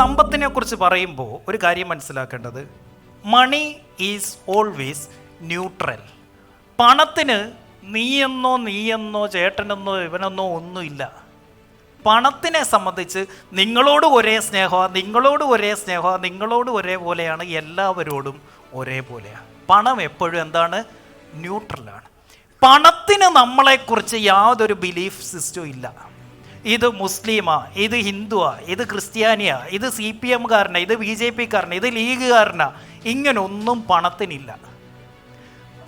സമ്പത്തിനെ കുറിച്ച് പറയുമ്പോൾ ഒരു കാര്യം മനസ്സിലാക്കേണ്ടത്. മണി ഈസ് ഓൾവേസ് ന്യൂട്രൽ പണത്തിന് നീയെന്നോ നീയെന്നോ ചേട്ടനെന്നോ ഇവനെന്നോ ഒന്നുമില്ല. പണത്തിനെ സംബന്ധിച്ച് നിങ്ങളോട് ഒരേ സ്നേഹമാണ് നിങ്ങളോട് ഒരേ സ്നേഹമാണ് നിങ്ങളോട് ഒരേപോലെയാണ് എല്ലാവരോടും ഒരേപോലെയാണ് പണം എപ്പോഴും എന്താണ്? ന്യൂട്രലാണ് പണത്തിന് നമ്മളെക്കുറിച്ച് യാതൊരു ബിലീഫ് സിസ്റ്റവും ഇല്ല. ഇത് മുസ്ലിമാ ഇത് ഹിന്ദുവാ ഇത് ക്രിസ്ത്യാനിയാ ഇത് സി പി എംകാരനാ ഇത് ബി ജെ പിക്കാരനാ ഇത് ലീഗുകാരനാ. ഇങ്ങനൊന്നും പണത്തിനില്ല.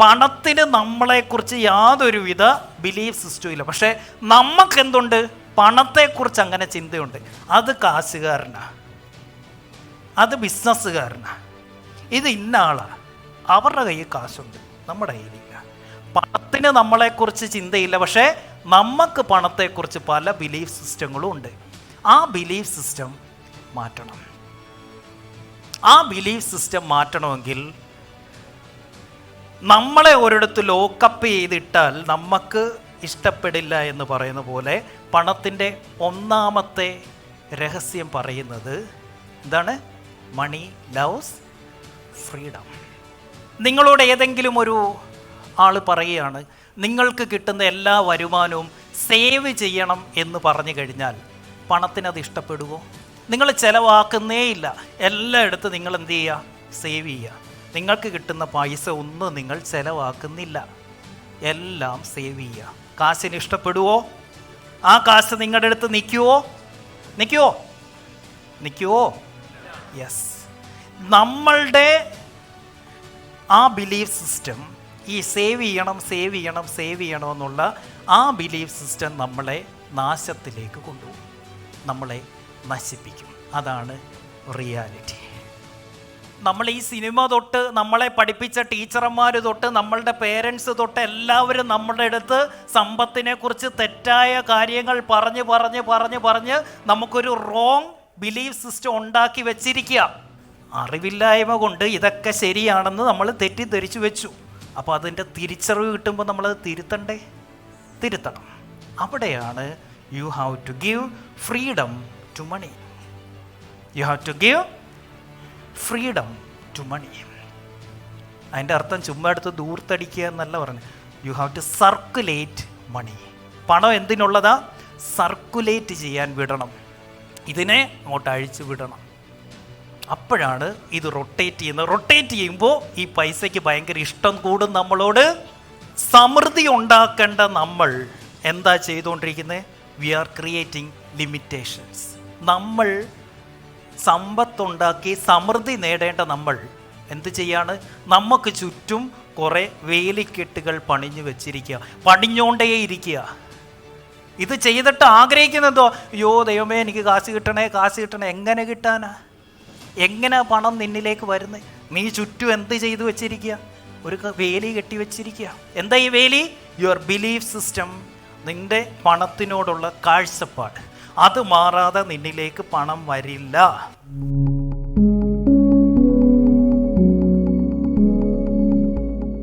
പണത്തിന് നമ്മളെക്കുറിച്ച് യാതൊരുവിധ ബിലീഫ് സിസ്റ്റവും ഇല്ല പക്ഷേ നമുക്ക് എന്തുണ്ട് പണത്തെക്കുറിച്ച് അങ്ങനെ ചിന്തയുണ്ട്. അത് കാശുകാരനാ. അത് ബിസിനസ്സുകാരനാ. ഇത് ഇന്ന അവരുടെ കയ്യിൽ കാശുണ്ട്. നമ്മുടെ കയ്യിലില്ല. പണത്തിന് നമ്മളെക്കുറിച്ച് ചിന്തയില്ല. പക്ഷേ നമുക്ക് പണത്തെക്കുറിച്ച് പല ബിലീഫ് സിസ്റ്റങ്ങളും ഉണ്ട്. ആ ബിലീഫ് സിസ്റ്റം മാറ്റണം. ആ ബിലീഫ് സിസ്റ്റം മാറ്റണമെങ്കിൽ നമ്മളെ ഒരിടത്ത് ലോക്കപ്പ് ചെയ്തിട്ടാൽ നമുക്ക് ഇഷ്ടപ്പെടില്ല എന്ന് പറയുന്ന പോലെ പണത്തിന്റെ ഒന്നാമത്തെ രഹസ്യം പറയുന്നത് എന്താണ്? മണി ലവ്സ് ഫ്രീഡം നിങ്ങളോട് ഏതെങ്കിലും ഒരു ആൾ പറയുകയാണ് നിങ്ങൾക്ക് കിട്ടുന്ന എല്ലാ വരുമാനവും സേവ് ചെയ്യണം എന്ന് പറഞ്ഞു കഴിഞ്ഞാൽ പണത്തിനത് ഇഷ്ടപ്പെടുവോ? നിങ്ങൾ ചിലവാക്കുന്നേ ഇല്ല എല്ലായിടത്തും നിങ്ങൾ എന്ത് ചെയ്യുക? സേവ് ചെയ്യുക. നിങ്ങൾക്ക് കിട്ടുന്ന പൈസ ഒന്നും നിങ്ങൾ ചിലവാക്കുന്നില്ല. എല്ലാം സേവ് ചെയ്യുക. കാശിന് ഇഷ്ടപ്പെടുവോ? ആ കാശ് നിങ്ങളുടെ അടുത്ത് നിൽക്കുവോ? നിൽക്കുവോ? നിൽക്കുവോ? യെസ് നമ്മളുടെ ആ ബിലീഫ് സിസ്റ്റം ഈ സേവ് ചെയ്യണം സേവ് ചെയ്യണം സേവ് ചെയ്യണമെന്നുള്ള ആ ബിലീഫ് സിസ്റ്റം നമ്മളെ നാശത്തിലേക്ക് കൊണ്ടുപോകും. നമ്മളെ നശിപ്പിക്കും. അതാണ് റിയാലിറ്റി നമ്മൾ ഈ സിനിമ തൊട്ട് നമ്മളെ പഠിപ്പിച്ച ടീച്ചർമാർ തൊട്ട് നമ്മളുടെ പേരൻസ് തൊട്ട് എല്ലാവരും നമ്മുടെ അടുത്ത് സമ്പത്തിനെക്കുറിച്ച് തെറ്റായ കാര്യങ്ങൾ പറഞ്ഞ് പറഞ്ഞ് പറഞ്ഞ് പറഞ്ഞ് നമുക്കൊരു റോങ് ബിലീഫ് സിസ്റ്റം ഉണ്ടാക്കി വെച്ചിരിക്കുക. അറിവില്ലായ്മ കൊണ്ട് ഇതൊക്കെ ശരിയാണെന്ന് നമ്മൾ തെറ്റിദ്ധരിച്ചു വെച്ചു. അപ്പോൾ അതിന്റെ തിരിച്ചറിവ് കിട്ടുമ്പോൾ നമ്മളത് തിരുത്തണ്ടേ? തിരുത്തണം. അവിടെയാണ് you have to give freedom to money you have to give freedom to money അതിന്റെ അർത്ഥം ചുമ്മാ എടുത്ത് ദൂർത്തടിക്കുക എന്നല്ല പറഞ്ഞു you have to circulate money പണം എന്തിനുള്ളതാ? സർക്കുലേറ്റ് ചെയ്യാൻ വിടണം. ഇതിനെ അങ്ങോട്ട് അഴിച്ചു വിടണം. അപ്പോഴാണ് ഇത് റൊട്ടേറ്റ് ചെയ്യുന്നത്. റൊട്ടേറ്റ് ചെയ്യുമ്പോൾ ഈ പൈസയ്ക്ക് ഭയങ്കര ഇഷ്ടം കൂടും നമ്മളോട്. സമൃദ്ധി ഉണ്ടാക്കേണ്ട നമ്മൾ എന്താ ചെയ്തുകൊണ്ടിരിക്കുന്നത് വി ആർ ക്രിയേറ്റിംഗ് ലിമിറ്റേഷൻസ് നമ്മൾ സമ്പത്തുണ്ടാക്കി സമൃദ്ധി നേടേണ്ട നമ്മൾ എന്ത് ചെയ്യാണ്? നമുക്ക് ചുറ്റും കുറേ വേലിക്കെട്ടുകൾ പണിഞ്ഞു വെച്ചിരിക്കുക. പണിഞ്ഞോണ്ടേ ഇരിക്കുക ഇത് ചെയ്തിട്ട് ആഗ്രഹിക്കുന്നതോ അയ്യോ ദൈവമേ എനിക്ക് കാശ് കിട്ടണേ കാശ് കിട്ടണേ എങ്ങനെ കിട്ടാനാ? എങ്ങനെ പണം നിന്നിലേക്ക് വരുന്നത് നീ ചുറ്റും എന്ത് ചെയ്തു വെച്ചിരിക്കുക? ഒരു വേലി കെട്ടി വെച്ചിരിക്കുക. എന്താ ഈ വേലി? യുവർ ബിലീഫ് സിസ്റ്റം നിന്റെ പണത്തിനോടുള്ള കാഴ്ചപ്പാട്. അത് മാറാതെ നിന്നിലേക്ക് പണം വരില്ല.